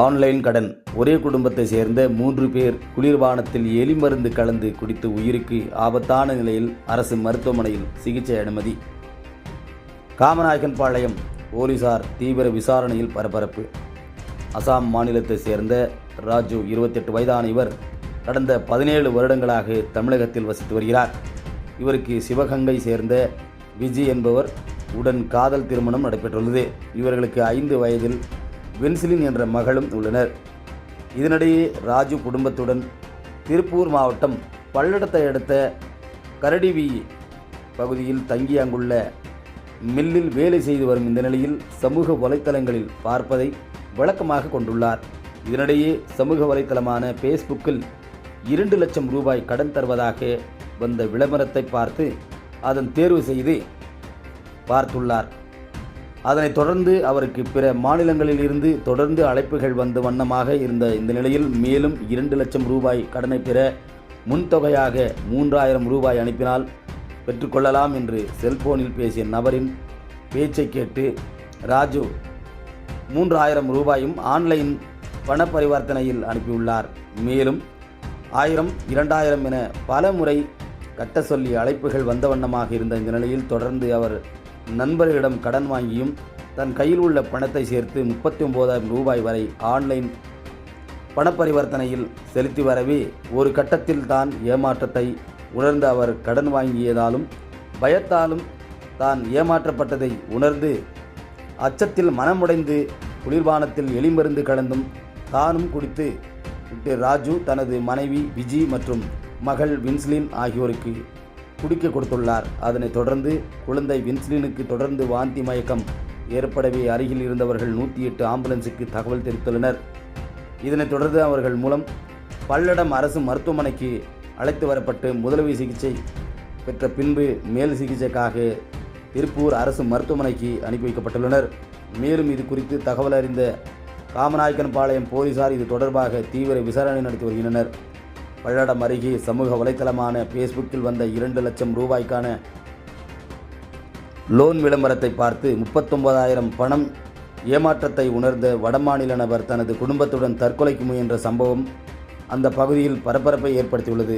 Online கடன். ஒரே குடும்பத்தை சேர்ந்த மூன்று பேர் குளிர்பானத்தில் எலி மருந்து கலந்து குடித்து உயிருக்கு ஆபத்தான நிலையில் அரசு மருத்துவமனையில் சிகிச்சை அனுமதி. காமநாயக்கன் பாளையம் போலீசார் தீவிர விசாரணையில் பரபரப்பு. அசாம் மாநிலத்தை சேர்ந்த ராஜு இருபத்தெட்டு வயதான இவர் கடந்த பதினேழு வருடங்களாக தமிழகத்தில் வசித்து வருகிறார். இவருக்கு சிவகங்கை சேர்ந்த விஜய் என்பவர் உடன் காதல் திருமணம் நடைபெற்றுள்ளது. இவர்களுக்கு ஐந்து வயதில் வென்சிலின் என்ற மகளும் உள்ளனர். இதனிடையே ராஜு குடும்பத்துடன் திருப்பூர் மாவட்டம் பல்லடத்தை அடுத்த கரடிவி பகுதியில் தங்கி அங்குள்ள மில்லில் வேலை செய்து வரும் இந்த நிலையில் சமூக வலைத்தளங்களில் பார்ப்பதை வழக்கமாக கொண்டுள்ளார். இதனிடையே சமூக வலைத்தளமான ஃபேஸ்புக்கில் இரண்டு லட்சம் ரூபாய் கடன் தருவதாக வந்த விளம்பரத்தை பார்த்து அதன் தேர்வு செய்து பார்த்துள்ளார். அதனைத் தொடர்ந்து அவருக்கு பிற மாநிலங்களில் இருந்து தொடர்ந்து அழைப்புகள் வந்த வண்ணமாக இருந்த இந்த நிலையில் மேலும் இரண்டு லட்சம் ரூபாய் கடனை பெற முன்தொகையாக மூன்றாயிரம் ரூபாய் அனுப்பினால் பெற்றுக்கொள்ளலாம் என்று செல்போனில் பேசிய நபரின் பேச்சை கேட்டு ராஜு மூன்றாயிரம் ரூபாயும் ஆன்லைன் பண பரிவர்த்தனையில் அனுப்பியுள்ளார். மேலும் ஆயிரம் இரண்டாயிரம் என பல முறை கட்ட சொல்லி அழைப்புகள் வந்த வண்ணமாக இருந்த இந்த நிலையில் தொடர்ந்து அவர் நண்பர்களிடம் கடன் வாங்கியும் தன் கையில் உள்ள பணத்தை சேர்த்து முப்பத்தி ஒன்பதாயிரம் ரூபாய் வரை ஆன்லைன் பணப்பரிவர்த்தனையில் செலுத்தி வரவே ஒரு கட்டத்தில் தான் ஏமாற்றத்தை உணர்ந்த அவர் கடன் வாங்கியதாலும் பயத்தாலும் தான் ஏமாற்றப்பட்டதை உணர்ந்து அச்சத்தில் மனமுடைந்து குளிர்பானத்தில் எலிமருந்து கலந்தும் தானும் குடித்து ராஜு தனது மனைவி விஜி மற்றும் மகள் வின்ஸ்லின் ஆகியோருக்கு குடிக்க கொடுத்துள்ளார். அதனைத் தொடர்ந்து குழந்தை வின்ஸ்லினுக்கு தொடர்ந்து வாந்தி மயக்கம் ஏற்படவே அருகில் இருந்தவர்கள் நூற்றி எட்டு ஆம்புலன்ஸுக்கு தகவல் தெரிவித்துள்ளனர். இதனைத் தொடர்ந்து அவர்கள் மூலம் பல்லடம் அரசு மருத்துவமனைக்கு அழைத்து வரப்பட்டு முதலுதவி சிகிச்சை பெற்ற பின்பு மேல் சிகிச்சைக்காக திருப்பூர் அரசு மருத்துவமனைக்கு அனுப்பி வைக்கப்பட்டுள்ளனர். மேலும் இது குறித்து தகவல் அறிந்த ராமநாயக்கன்பாளையம் போலீசார் இது தொடர்பாக தீவிர விசாரணை நடத்தி வருகின்றனர். பல்லடம் அருகே சமூக வலைத்தளமான ஃபேஸ்புக்கில் வந்த இரண்டு லட்சம் ரூபாய்க்கான லோன் விளம்பரத்தை பார்த்து முப்பத்தொன்பதாயிரம் பணம் ஏமாற்றத்தை உணர்ந்த வடமாநில நபர் தனது குடும்பத்துடன் தற்கொலைக்கு முயன்ற சம்பவம் அந்த பகுதியில் பரபரப்பை ஏற்படுத்தியுள்ளது.